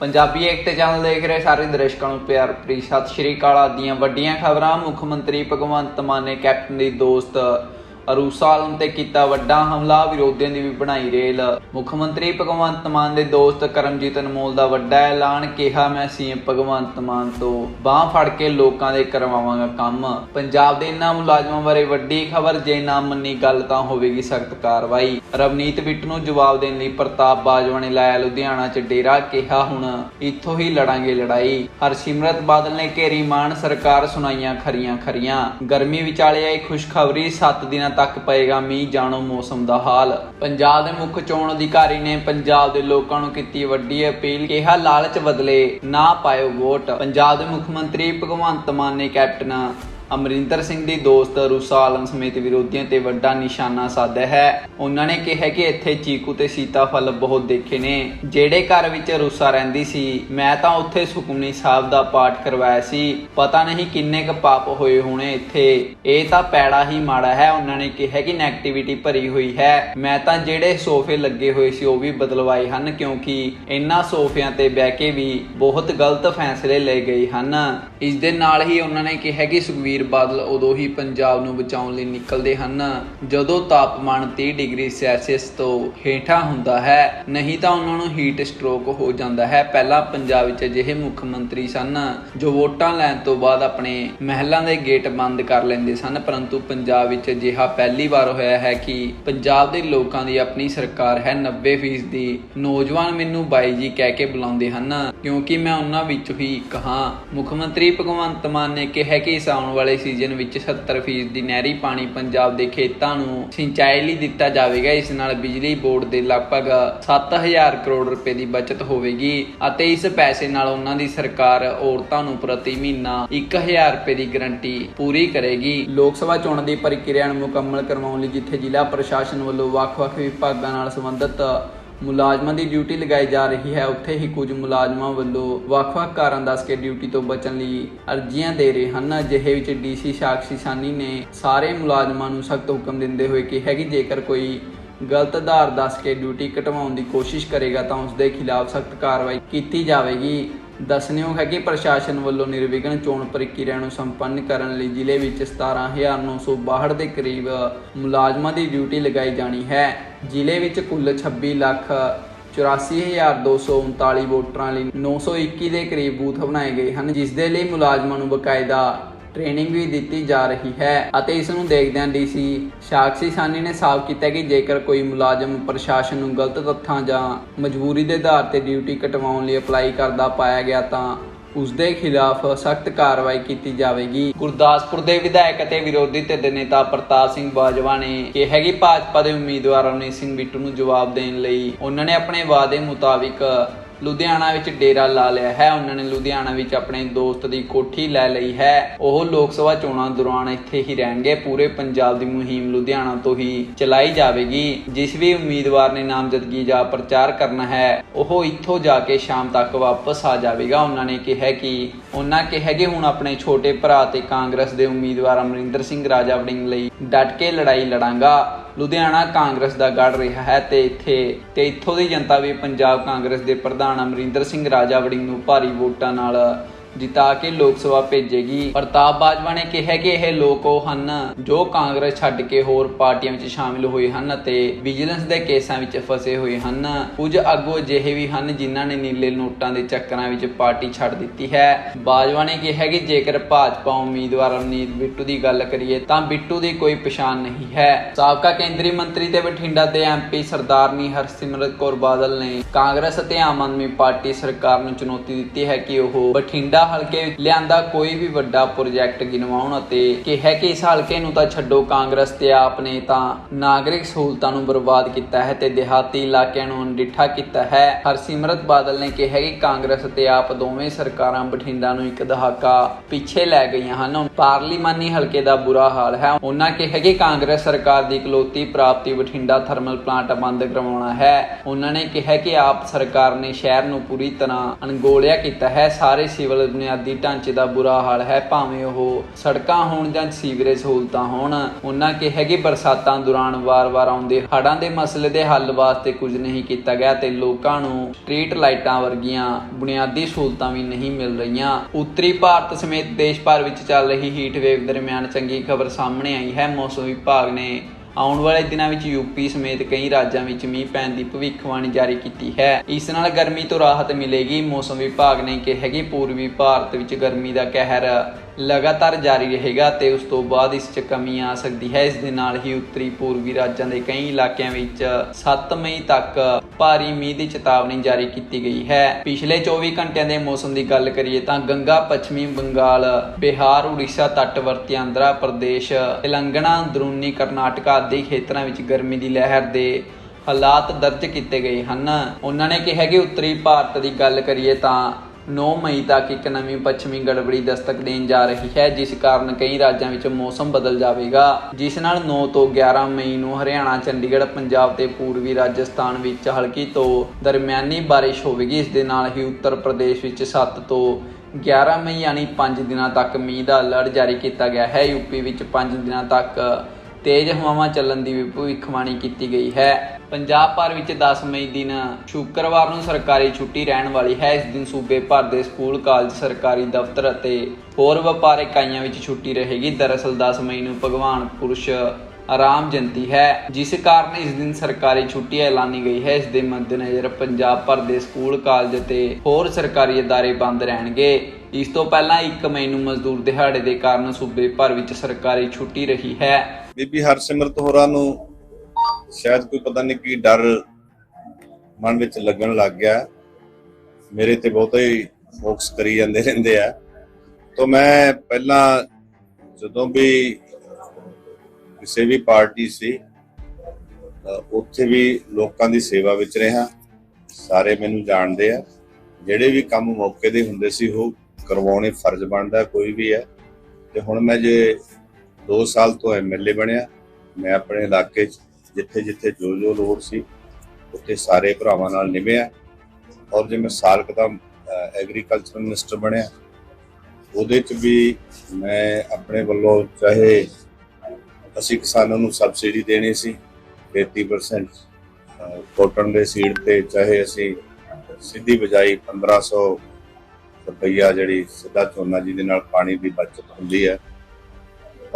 ਪੰਜਾਬੀ ਏਕਤਾ channel ਦੇਖ ਰਹੇ ਸਾਰੇ ਦਰਸ਼ਕਾਂ ਨੂੰ ਪਿਆਰ ਭਰੀ ਸਤਿ ਸ਼੍ਰੀ ਅਕਾਲ ਆਦੀਆਂ ਵੱਡੀਆਂ ਖਬਰਾਂ। ਮੁੱਖ ਮੰਤਰੀ ਭਗਵੰਤ ਮਾਨ ਨੇ ਕੈਪਟਨ ਦੀ ਦੋਸਤ ਅਰੂਸਾ ਤੇ ਕੀਤਾ ਵੱਡਾ ਹਮਲਾ, ਵਿਰੋਧੀਆਂ ਦੀ ਵੀ ਬਣਾਈ ਰੇਲ। ਮੁੱਖ ਮੰਤਰੀ ਭਗਵੰਤ ਮਾਨ ਦੇ ਦੋਸਤ ਕਰਮਜੀਤ ਅਨਮੋਲ ਦਾ ਵੱਡਾ ਐਲਾਨ, ਕਿਹਾ, ਮੈਂ ਸੀਐਮ ਭਗਵੰਤ ਮਾਨ ਤੋਂ ਬਾਹ ਫੜ ਕੇ ਲੋਕਾਂ ਦੇ ਕਰਵਾਵਾਂਗਾ ਕੰਮ। ਪੰਜਾਬ ਦੇ ਇਨ੍ਹਾਂ ਮੁਲਾਜ਼ਮਾਂ ਬਾਰੇ ਵੱਡੀ ਖਬਰ, ਜੇ ਨਾ ਮੰਨੀ ਗੱਲ ਤਾਂ ਹੋਵੇਗੀ ਸਖਤ ਕਾਰਵਾਈ। ਰਵਨੀਤ ਬਿੱਟ ਨੂੰ ਜਵਾਬ ਦੇਣ ਲਈ ਪ੍ਰਤਾਪ ਬਾਜਵਾ ਨੇ ਲਾਇਆ ਲੁਧਿਆਣਾ 'ਚ ਡੇਰਾ, ਕਿਹਾ, ਹੁਣ ਇੱਥੋਂ ਹੀ ਲੜਾਂਗੇ ਲੜਾਈ। ਹਰਸਿਮਰਤ ਬਾਦਲ ਨੇ ਘੇਰੀ ਮਾਨ, ਸਰਕਾਰ ਸੁਣਾਈਆਂ ਖਰੀਆਂ ਖਰੀਆਂ। ਗਰਮੀ ਵਿਚਾਲੇ ਆਈ ਖੁਸ਼ਖਬਰੀ 7 ਦਿਨਾਂ ਤੱਕ ਪਏਗਾ ਮੀਂਹ, ਜਾਣੋ ਮੌਸਮ ਦਾ ਹਾਲ। ਪੰਜਾਬ ਦੇ ਮੁੱਖ ਚੋਣ ਅਧਿਕਾਰੀ ਨੇ ਪੰਜਾਬ ਦੇ ਲੋਕਾਂ ਨੂੰ ਕੀਤੀ ਵੱਡੀ ਅਪੀਲ, ਕਿਹਾ ਲਾਲਚ ਬਦਲੇ ਨਾ ਪਾਇਓ ਵੋਟ। ਪੰਜਾਬ ਦੇ ਮੁੱਖ ਮੰਤਰੀ ਭਗਵੰਤ ਮਾਨ ਨੇ ਕੈਪਟਨ ਅਮਰਿੰਦਰ ਸਿੰਘ ਦੀ ਦੋਸਤ ਰੂਸਾ ਆਲਮ ਸਮੇਤ ਵਿਰੋਧੀਆਂ ਤੇ ਵੱਡਾ ਨਿਸ਼ਾਨਾ ਸਾਧਿਆ ਹੈ। ਉਹਨਾਂ ਨੇ ਕਿਹਾ ਕਿ ਇੱਥੇ ਚੀਕੂ ਤੇ ਸੀਤਾਫਲ ਬਹੁਤ ਦੇਖੇ ਨੇ। ਜਿਹੜੇ ਘਰ ਵਿੱਚ ਰੂਸਾ ਰਹਿੰਦੀ ਸੀ, ਮੈਂ ਤਾਂ ਉੱਥੇ ਸੁਖਮਨੀ ਸਾਹਿਬ ਦਾ ਪਾਠ ਕਰਵਾਇਆ ਸੀ। ਪਤਾ ਨਹੀਂ ਕਿੰਨੇ ਕ ਪਾਪ ਹੋਏ ਹੋਣੇ ਇੱਥੇ। ਇਹ ਤਾਂ ਪੈੜਾ ਹੀ ਮਾੜਾ ਹੈ, ਉਹਨਾਂ ਨੇ ਕਿਹਾ ਕਿ ਨੈਗੇਟਿਵਿਟੀ ਭਰੀ ਹੋਈ ਹੈ। ਮੈਂ ਤਾਂ ਜਿਹੜੇ ਸੋਫੇ ਲੱਗੇ ਹੋਏ ਸੀ, ਉਹ ਵੀ ਬਦਲਵਾਏ ਹਨ, ਕਿਉਂਕਿ ਇਹਨਾਂ ਸੋਫਿਆਂ ਤੇ ਬਹਿ ਕੇ ਵੀ ਬਹੁਤ ਗਲਤ ਫੈਸਲੇ ਲਏ ਗਏ ਹਨ। ਇਸ ਦੇ ਨਾਲ ਹੀ ਉਹਨਾਂ ਨੇ ਕਿਹਾ ਕਿ ਸੁਖਵੀਰ ਬਾਦਲ ਉਦੋਂ ਹੀ ਪੰਜਾਬ ਨੂੰ ਬਚਾਉਣ ਲਈ ਨਿਕਲਦੇ ਹਨ। ਜਦੋਂ ਤਾਪਮਾਨ 30 ਡਿਗਰੀ ਸੈਲਸੀਅਸ ਤੋਂ ਹੇਠਾਂ ਹੁੰਦਾ ਹੈ, ਨਹੀਂ ਤਾਂ ਉਹਨਾਂ ਨੂੰ ਹੀਟ ਸਟ੍ਰੋਕ ਹੋ ਜਾਂਦਾ ਹੈ। ਪਹਿਲਾਂ ਪੰਜਾਬ ਵਿੱਚ ਅਜਿਹੇ ਮੁੱਖ ਮੰਤਰੀ ਸਨ, ਜੋ ਵੋਟਾਂ ਲੈਣ ਤੋਂ ਬਾਅਦ ਆਪਣੇ ਮਹਿਲਾਂ ਦੇ ਗੇਟ ਬੰਦ ਕਰ ਲੈਂਦੇ ਸਨ। ਪਰੰਤੂ ਪੰਜਾਬ ਵਿੱਚ ਅਜਿਹਾ ਪਹਿਲੀ ਵਾਰ ਹੋਇਆ ਹੈ ਕਿ ਪੰਜਾਬ ਦੇ ਲੋਕਾਂ ਦੀ ਆਪਣੀ ਸਰਕਾਰ ਹੈ। 90% ਦੀ ਨੌਜਵਾਨ ਮੈਨੂੰ ਬਾਈ ਜੀ ਕਹਿ ਕੇ ਬੁਲਾਉਂਦੇ ਹਨ, ਕਿਉਂਕਿ ਮੈਂ ਉਹਨਾਂ ਵਿੱਚੋਂ ਹੀ ਇੱਕ ਹਾਂ। ਮੁੱਖ ਮੰਤਰੀ ਭਗਵੰਤ ਮਾਨ ਨੇ ਕਿਹਾ ਕਿ ਇਸ ਆਉਣ ਵਾਲੇ ਸੀਜ਼ਨ ਵਿੱਚ 70% ਦੀ ਨਹਿਰੀ ਪਾਣੀ ਪੰਜਾਬ ਦੇ ਖੇਤਾਂ ਨੂੰ ਸਿੰਚਾਈ ਲਈ ਦਿੱਤਾ ਜਾਵੇਗਾ। ਇਸ ਨਾਲ ਬਿਜਲੀ ਬੋਰਡ ਦੇ ਲਗਭਗ 7000 ਕਰੋੜ ਰੁਪਏ ਦੀ ਬਚਤ ਹੋਵੇਗੀ ਅਤੇ ਇਸ ਪੈਸੇ ਨਾਲ ਉਹਨਾਂ ਦੀ ਸਰਕਾਰ ਔਰਤਾਂ ਨੂੰ ਪ੍ਰਤੀ ਮਹੀਨਾ 1000 ਰੁਪਏ ਦੀ ਗਰੰਟੀ ਪੂਰੀ ਕਰੇਗੀ। ਲੋਕ ਸਭਾ ਚੋਣ ਦੀ ਪ੍ਰਕਿਰਿਆ ਨੂੰ ਮੁਕੰਮਲ ਕਰਵਾਉਣ ਲਈ ਜਿੱਥੇ ਜ਼ਿਲ੍ਹਾ ਪ੍ਰਸ਼ਾਸਨ ਵੱਲੋਂ ਵੱਖ-ਵੱਖ ਵਿਭਾਗਾਂ ਨਾਲ ਸੰਬੰਧਿਤ ਮੁਲਾਜ਼ਮਾਂ ਦੀ ਡਿਊਟੀ ਲਗਾਈ ਜਾ ਰਹੀ ਹੈ। ਉੱਥੇ ਹੀ ਕੁਝ ਮੁਲਾਜ਼ਮਾਂ ਵੱਲੋਂ ਵੱਖ-ਵੱਖ ਕਾਰਨ ਦੱਸ ਕੇ ਡਿਊਟੀ ਤੋਂ ਬਚਣ ਲਈ ਅਰਜ਼ੀਆਂ ਦੇ ਰਹੇ ਹਨ। ਅਜਿਹੇ ਵਿੱਚ ਡੀਸੀ ਸਾਕਸ਼ੀ ਸਾਨੀ ਨੇ ਸਾਰੇ ਮੁਲਾਜ਼ਮਾਂ ਨੂੰ ਸਖਤ ਹੁਕਮ ਦਿੰਦੇ ਹੋਏ ਕਿਹਾ ਕਿ ਜੇਕਰ ਕੋਈ ਗਲਤ ਆਧਾਰ ਦੱਸ ਕੇ ਡਿਊਟੀ ਘਟਵਾਉਣ ਦੀ ਕੋਸ਼ਿਸ਼ ਕਰੇਗਾ ਤਾਂ ਉਸ ਦੇ ਖਿਲਾਫ ਸਖਤ ਕਾਰਵਾਈ ਕੀਤੀ ਜਾਵੇਗੀ। ਦੱਸਣਯੋਗ ਹੈ ਕਿ ਪ੍ਰਸ਼ਾਸਨ ਵੱਲੋਂ ਨਿਰਵਿਘਨ ਚੋਣ ਪ੍ਰਕਿਰਿਆ ਨੂੰ ਸੰਪੰਨ ਕਰਨ ਲਈ ਜ਼ਿਲ੍ਹੇ ਵਿੱਚ 17962 ਦੇ ਕਰੀਬ ਮੁਲਾਜ਼ਮਾਂ ਦੀ ਡਿਊਟੀ ਲਗਾਈ ਜਾਣੀ ਹੈ। ਜ਼ਿਲ੍ਹੇ ਵਿੱਚ ਕੁੱਲ 26 ਲੱਖ 84239 ਵੋਟਰਾਂ ਲਈ 921 ਦੇ ਕਰੀਬ ਬੂਥ ਬਣਾਏ ਗਏ ਹਨ, ਜਿਸ ਦੇ ਲਈ ਮੁਲਾਜ਼ਮਾਂ ਨੂੰ ਬਕਾਇਦਾ ਟ੍ਰੇਨਿੰਗ ਵੀ ਦਿੱਤੀ ਜਾ ਰਹੀ ਹੈ ਅਤੇ ਇਸ ਨੂੰ ਦੇਖਦਿਆਂ ਡੀਸੀ ਸਾਕਸ਼ੀ ਸਾਨੀ ਨੇ ਸਾਫ਼ ਕੀਤਾ ਕਿ ਜੇਕਰ ਕੋਈ ਮੁਲਾਜ਼ਮ ਪ੍ਰਸ਼ਾਸਨ ਨੂੰ ਗਲਤ ਤੱਥਾਂ ਜਾਂ ਮਜਬੂਰੀ ਦੇ ਆਧਾਰ ਤੇ ਡਿਊਟੀ ਕਟਵਾਉਣ ਲਈ ਅਪਲਾਈ ਕਰਦਾ ਪਾਇਆ ਗਿਆ ਤਾਂ ਉਸ ਦੇ ਖਿਲਾਫ ਸਖਤ ਕਾਰਵਾਈ ਕੀਤੀ ਜਾਵੇਗੀ। ਗੁਰਦਾਸਪੁਰ ਦੇ ਵਿਧਾਇਕ ਅਤੇ ਵਿਰੋਧੀ ਧਿਰ ਦੇ ਨੇਤਾ ਪ੍ਰਤਾਪ ਸਿੰਘ ਬਾਜਵਾ ਨੇ ਕਿਹਾ ਕਿ ਭਾਜਪਾ ਦੇ ਉਮੀਦਵਾਰ ਰਵਨੀਤ ਸਿੰਘ ਬਿੱਟੂ ਨੂੰ ਜਵਾਬ ਦੇਣ ਲਈ ਉਹਨਾਂ ਨੇ ਆਪਣੇ ਵਾਅਦੇ ਮੁਤਾਬਿਕ ਲੁਧਿਆਣਾ ਵਿੱਚ ਡੇਰਾ ਲਾ ਲਿਆ ਹੈ। ਉਹਨਾਂ ਨੇ ਲੁਧਿਆਣਾ ਵਿੱਚ ਆਪਣੇ ਦੋਸਤ ਦੀ ਕੋਠੀ ਲੈ ਲਈ ਹੈ। ਉਹ ਲੋਕ ਸਭਾ ਚੋਣਾਂ ਦੌਰਾਨ ਇੱਥੇ ਹੀ ਰਹਿਣਗੇ। ਪੂਰੇ ਪੰਜਾਬ ਦੀ ਮੁਹਿੰਮ ਲੁਧਿਆਣਾ ਤੋਂ ਹੀ ਚਲਾਈ ਜਾਵੇਗੀ। ਜਿਸ ਵੀ ਉਮੀਦਵਾਰ ਨੇ ਨਾਮਜ਼ਦਗੀ ਜਾਂ ਪ੍ਰਚਾਰ ਕਰਨਾ ਹੈ, ਉਹ ਇੱਥੋਂ ਜਾ ਕੇ ਸ਼ਾਮ ਤੱਕ ਵਾਪਸ ਆ ਜਾਵੇਗਾ। ਉਹਨਾਂ ਨੇ ਕਿਹਾ ਕਿ ਉਹਨਾਂ ਕਿਹਾ ਕਿ ਹੁਣ ਆਪਣੇ ਛੋਟੇ ਭਰਾ ਤੇ ਕਾਂਗਰਸ ਦੇ ਉਮੀਦਵਾਰ ਅਮਰਿੰਦਰ ਸਿੰਘ ਰਾਜਾ ਵੜਿੰਗ ਲਈ ਡਟ ਕੇ ਲੜਾਈ ਲੜਾਂਗਾ। ਲੁਧਿਆਣਾ ਕਾਂਗਰਸ ਦਾ ਗੜ ਰਿਹਾ ਹੈ ਤੇ ਇੱਥੇ ਤੇ ਇੱਥੋਂ ਦੀ ਜਨਤਾ ਵੀ ਪੰਜਾਬ ਕਾਂਗਰਸ ਦੇ ਪ੍ਰਧਾਨ ਅਮਰਿੰਦਰ ਸਿੰਘ ਰਾਜਾ ਵੜਿੰਗ ਨੂੰ ਭਾਰੀ ਵੋਟਾਂ ਨਾਲ ਜਿਤਾ ਕੇ ਲੋਕ ਸਭਾ ਭੇਜੇਗੀ। ਪ੍ਰਤਾਪ ਬਾਜਵਾ ਨੇ ਕਿਹਾ ਕਿ ਇਹ ਲੋਕ ਉਹ ਹਨ ਜੋ ਕਾਂਗਰਸ ਛੱਡ ਕੇ ਹੋਰ ਪਾਰਟੀਆਂ ਵਿੱਚ ਸ਼ਾਮਿਲ ਹੋਏ ਹਨ ਅਤੇ ਵਿਜੀਲੈਂਸ ਦੇ ਕੇਸਾਂ ਵਿੱਚ ਫਸੇ ਹੋਏ ਹਨ। ਕੁਝ ਆਗੂ ਅਜਿਹੇ ਵੀ ਹਨ ਜਿਨ੍ਹਾਂ ਨੇ ਨੀਲੇ ਨੋਟਾਂ ਦੇ ਚੱਕਰਾਂ ਵਿੱਚ ਪਾਰਟੀ ਛੱਡ ਦਿੱਤੀ ਹੈ। ਬਾਜਵਾ ਨੇ ਕਿਹਾ ਕਿ ਜੇਕਰ ਭਾਜਪਾ ਉਮੀਦਵਾਰ ਰਵਨੀਤ ਬਿੱਟੂ ਦੀ ਗੱਲ ਕਰੀਏ ਤਾਂ ਬਿੱਟੂ ਦੀ ਕੋਈ ਪਛਾਣ ਨਹੀਂ ਹੈ। ਸਾਬਕਾ ਕੇਂਦਰੀ ਮੰਤਰੀ ਤੇ ਬਠਿੰਡਾ ਦੇ ਐਮਪੀ ਸਰਦਾਰਨੀ ਹਰਸਿਮਰਤ ਕੌਰ ਬਾਦਲ ਨੇ ਕਾਂਗਰਸ ਅਤੇ ਆਮ ਆਦਮੀ ਪਾਰਟੀ ਸਰਕਾਰ ਨੂੰ ਚੁਣੌਤੀ ਦਿੱਤੀ ਹੈ ਕਿ ਉਹ ਬਠਿੰਡਾ ਹਲਕੇ ਲਿਆਂਦਾ ਕੋਈ ਵੀ ਵੱਡਾ ਪ੍ਰੋਜੈਕਟ ਗਿਣਵਾਉਣ ਅਤੇ ਕਿਹਾ ਕਿ ਇਸ ਹਲਕੇ ਨੂੰ ਤਾਂ ਛੱਡੋ, ਕਾਂਗਰਸ ਤੇ ਆਪ ਨੇ ਤਾਂ ਨਾਗਰਿਕ ਸਹੂਲਤਾਂ ਨੂੰ ਬਰਬਾਦ ਕੀਤਾ ਹੈ ਤੇ ਦਿਹਾਤੀ ਇਲਾਕਿਆਂ ਨੂੰ ਅਣਡਿੱਠਾ ਕੀਤਾ ਹੈ। ਹਰਸਿਮਰਤ ਬਾਦਲ ਨੇ ਕਿਹਾ ਕਿ ਕਾਂਗਰਸ ਤੇ ਆਪ ਦੋਵੇਂ ਸਰਕਾਰਾਂ ਬਠਿੰਡਾ ਨੂੰ ਇੱਕ ਦਹਾਕਾ ਪਿੱਛੇ ਲੈ ਗਈਆਂ ਹਨ। ਪਾਰਲੀਮਾਨੀ ਹਲਕੇ ਦਾ ਬੁਰਾ ਹਾਲ ਹੈ। ਉਹਨਾਂ ਕਿਹਾ ਕਿ ਕਾਂਗਰਸ ਸਰਕਾਰ ਦੀ ਇਕਲੌਤੀ ਪ੍ਰਾਪਤੀ ਬਠਿੰਡਾ ਥਰਮਲ ਪਲਾਂਟ ਬੰਦ ਕਰਵਾਉਣਾ ਹੈ। ਉਹਨਾਂ ਨੇ ਕਿਹਾ ਕਿ ਆਪ ਸਰਕਾਰ ਨੇ ਸ਼ਹਿਰ ਨੂੰ ਪੂਰੀ ਤਰ੍ਹਾਂ ਅਣਗੋਲਿਆ ਕੀਤਾ ਹੈ। ਸਾਰੇ ਸਿਵਲ ਬੁਨਿਆਦੀ ਢਾਂਚੇ ਦਾ ਬੁਰਾ ਹਾਲ ਹੈ, ਭਾਵੇਂ ਉਹ ਸੜਕਾਂ ਹੋਣ ਜਾਂ ਸੀਵਰੇਜ ਸਹੂਲਤਾਂ ਹੋਣ, ਉਹਨਾਂ ਕਿਹਾ ਕਿ ਬਰਸਾਤਾਂ ਦੌਰਾਨ ਵਾਰ-ਵਾਰ ਆਉਂਦੇ ਹੜ੍ਹਾਂ ਦੇ ਮਸਲੇ ਦੇ ਹੱਲ ਵਾਸਤੇ ਕੁਝ ਨਹੀਂ ਕੀਤਾ ਗਿਆ ਤੇ ਲੋਕਾਂ ਨੂੰ ਸਟਰੀਟ ਲਾਈਟਾਂ ਵਰਗੀਆਂ ਬੁਨਿਆਦੀ ਸਹੂਲਤਾਂ ਵੀ ਨਹੀਂ ਮਿਲ ਰਹੀਆਂ। ਉੱਤਰੀ ਭਾਰਤ ਸਮੇਤ ਦੇਸ਼ ਭਰ ਵਿੱਚ ਚੱਲ ਰਹੀ ਹੀਟ ਵੇਵ ਦਰਮਿਆਨ ਚੰਗੀ ਖਬਰ ਸਾਹਮਣੇ ਆਈ ਹੈ। ਮੌਸਮ ਵਿਭਾਗ ਨੇ ਆਉਣ ਵਾਲੇ ਦਿਨਾਂ ਵਿੱਚ ਯੂਪੀ ਸਮੇਤ ਕਈ ਰਾਜਾਂ ਵਿੱਚ ਮੀਂਹ ਪੈਣ ਦੀ ਭਵਿੱਖਬਾਣੀ ਜਾਰੀ ਕੀਤੀ ਹੈ। ਇਸ ਨਾਲ ਗਰਮੀ ਤੋਂ ਰਾਹਤ ਮਿਲੇਗੀ, ਮੌਸਮ ਵਿਭਾਗ ਨੇ ਕਿਹਾ ਕਿ ਪੂਰਬੀ ਭਾਰਤ ਵਿੱਚ ਗਰਮੀ ਦਾ ਕਹਿਰ ਲਗਾਤਾਰ ਜਾਰੀ ਰਹੇਗਾ ਤੇ ਉਸ ਤੋਂ ਬਾਅਦ ਇਸ 'ਚ ਕਮੀ ਆ ਸਕਦੀ ਹੈ। ਇਸ ਦੇ ਨਾਲ ਹੀ ਉੱਤਰੀ ਪੂਰਬੀ ਰਾਜਾਂ ਦੇ ਕਈ ਇਲਾਕਿਆਂ ਵਿੱਚ 7 ਮਈ ਤੱਕ ਭਾਰੀ ਮੀਂਹ ਦੀ ਚੇਤਾਵਨੀ ਜਾਰੀ ਕੀਤੀ ਗਈ ਹੈ। ਪਿਛਲੇ 24 ਘੰਟਿਆਂ ਦੇ ਮੌਸਮ ਦੀ ਗੱਲ ਕਰੀਏ ਤਾਂ ਗੰਗਾ, ਪੱਛਮੀ ਬੰਗਾਲ, ਬਿਹਾਰ, ਉੜੀਸਾ ਤੱਟਵਰਤੀ ਆਂਧਰਾ ਪ੍ਰਦੇਸ਼, ਤੇਲੰਗਾਨਾ, ਅੰਦਰੂਨੀ ਕਰਨਾਟਕਾ ਆਦਿ ਖੇਤਰਾਂ ਵਿੱਚ ਗਰਮੀ ਦੀ ਲਹਿਰ ਦੇ ਹਾਲਾਤ ਦਰਜ ਕੀਤੇ ਗਏ ਹਨ। ਉਹਨਾਂ ਨੇ ਕਿਹਾ ਕਿ ਉੱਤਰੀ ਭਾਰਤ ਦੀ ਗੱਲ ਕਰੀਏ ਤਾਂ 9 ਮਈ ਤੱਕ ਇੱਕ ਨਵੀਂ ਪੱਛਮੀ ਗੜਬੜੀ ਦਸਤਕ ਦੇਣ ਜਾ ਰਹੀ ਹੈ, ਜਿਸ ਕਾਰਨ ਕਈ ਰਾਜਾਂ ਵਿੱਚ ਮੌਸਮ ਬਦਲ ਜਾਵੇਗਾ। ਜਿਸ ਨਾਲ 9 ਤੋਂ 11 ਮਈ ਨੂੰ ਹਰਿਆਣਾ, ਚੰਡੀਗੜ੍ਹ, ਪੰਜਾਬ ਤੇ ਪੂਰਬੀ ਰਾਜਸਥਾਨ ਵਿੱਚ ਹਲਕੀ ਤੋਂ ਦਰਮਿਆਨੀ ਬਾਰਿਸ਼ ਹੋਵੇਗੀ। ਇਸ ਦੇ ਨਾਲ ਹੀ ਉੱਤਰ ਪ੍ਰਦੇਸ਼ ਵਿੱਚ 7 ਤੋਂ 11 ਮਈ ਯਾਨੀ 5 ਦਿਨਾਂ ਤੱਕ ਮੀਂਹ ਦਾ ਅਲਰਟ ਜਾਰੀ ਕੀਤਾ ਗਿਆ ਹੈ। ਯੂਪੀ ਵਿੱਚ 5 ਦਿਨਾਂ ਤੱਕ ਤੇਜ਼ ਹਵਾਵਾਂ ਚੱਲਣ ਦੀ ਵੀ ਭਵਿੱਖਬਾਣੀ ਕੀਤੀ ਗਈ ਹੈ। ਪੰਜਾਬ ਭਰ ਵਿੱਚ 10 ਮਈ ਦਿਨ ਸ਼ੁੱਕਰਵਾਰ ਨੂੰ ਸਰਕਾਰੀ ਛੁੱਟੀ ਰਹਿਣ ਵਾਲੀ ਹੈ। ਇਸ ਦਿਨ ਸੂਬੇ ਭਰ ਦੇ ਸਕੂਲ, ਕਾਲਜ, ਸਰਕਾਰੀ ਦਫ਼ਤਰ ਅਤੇ ਹੋਰ ਵਪਾਰ ਇਕਾਈਆਂ ਵਿੱਚ ਛੁੱਟੀ ਰਹੇਗੀ। ਦਰਅਸਲ 10 ਮਈ ਨੂੰ ਭਗਵਾਨ ਪੁਰਸ਼ ਆਰਾਮ ਜਯੰਤੀ ਹੈ। ਜਿਸ ਕਾਰਨ ਇਸ ਦਿਨ ਸਰਕਾਰੀ ਛੁੱਟੀ ਐਲਾਨੀ ਗਈ ਹੈ। ਇਸ ਦੇ ਮੱਦੇਨਜ਼ਰ ਪੰਜਾਬ ਭਰ ਦੇ ਸਕੂਲ, ਕਾਲਜ ਅਤੇ ਹੋਰ ਸਰਕਾਰੀ ਅਦਾਰੇ ਬੰਦ ਰਹਿਣਗੇ। ਇਸ ਤੋਂ ਪਹਿਲਾਂ 1 ਮਈ ਨੂੰ ਮਜ਼ਦੂਰ ਦਿਹਾੜੇ ਦੇ ਕਾਰਨ ਸੂਬੇ ਭਰ ਵਿੱਚ ਸਰਕਾਰੀ ਛੁੱਟੀ ਰਹੀ ਹੈ। ਬੀਬੀ ਹਰਸਿਮਰਤ ਹੋਰਾਂ ਨੂੰ ਸ਼ਾਇਦ ਕੋਈ ਪਤਾ ਨਹੀਂ ਕੀ ਡਰ ਮਨ ਵਿੱਚ ਲੱਗਣ ਲੱਗ ਗਿਆ। ਮੇਰੇ ਤੇ ਬਹੁਤਾ ਹੀ ਫੋਕਸ ਕਰੀ ਜਾਂਦੇ ਰਹਿੰਦੇ ਆ। ਤਾਂ ਮੈਂ ਪਹਿਲਾਂ ਜਦੋਂ ਵੀ ਕਿਸੇ ਵੀ ਪਾਰਟੀ ਸੀ ਉੱਥੇ ਵੀ ਲੋਕਾਂ ਦੀ ਸੇਵਾ ਵਿੱਚ ਰਿਹਾ। ਸਾਰੇ ਮੈਨੂੰ ਜਾਣਦੇ ਆ। ਜਿਹੜੇ ਵੀ ਕੰਮ ਮੌਕੇ ਦੇ ਹੁੰਦੇ ਸੀ, ਉਹ ਕਰਵਾਉਣੇ ਫਰਜ਼ ਬਣਦਾ ਕੋਈ ਵੀ ਹੈ। ਤੇ ਹੁਣ ਮੈਂ ਜੇ 2 ਸਾਲ ਤੋਂ ਐਮਐਲਏ ਬਣਿਆ। ਮੈਂ ਆਪਣੇ ਇਲਾਕੇ 'ਚ ਜਿੱਥੇ ਜਿੱਥੇ ਜੋ ਜੋ ਲੋੜ ਸੀ, ਉੱਥੇ ਸਾਰੇ ਭਰਾਵਾਂ ਨਾਲ ਨਿਭਿਆ। ਔਰ ਜੇ ਮੈਂ ਸਾਲ ਦਾ ਐਗਰੀਕਲਚਰ ਮਿਨਿਸਟਰ ਬਣਿਆ, ਉਹਦੇ 'ਚ ਵੀ ਮੈਂ ਆਪਣੇ ਵੱਲੋਂ ਚਾਹੇ ਅਸੀਂ ਕਿਸਾਨਾਂ ਨੂੰ ਸਬਸਿਡੀ ਦੇਣੀ ਸੀ 33% ਕੋਟਨ ਦੇ ਸੀਡ ਤੇ ਚਾਹੇ ਅਸੀਂ ਸਿੱਧੀ ਬਜਾਈ 1500 ਰੁਪਈਆ ਜਿਹੜੀ ਸਿੱਧਾ ਝੋਨਾ ਜਿਹਦੇ ਨਾਲ ਪਾਣੀ ਦੀ ਬਚਤ ਹੁੰਦੀ ਹੈ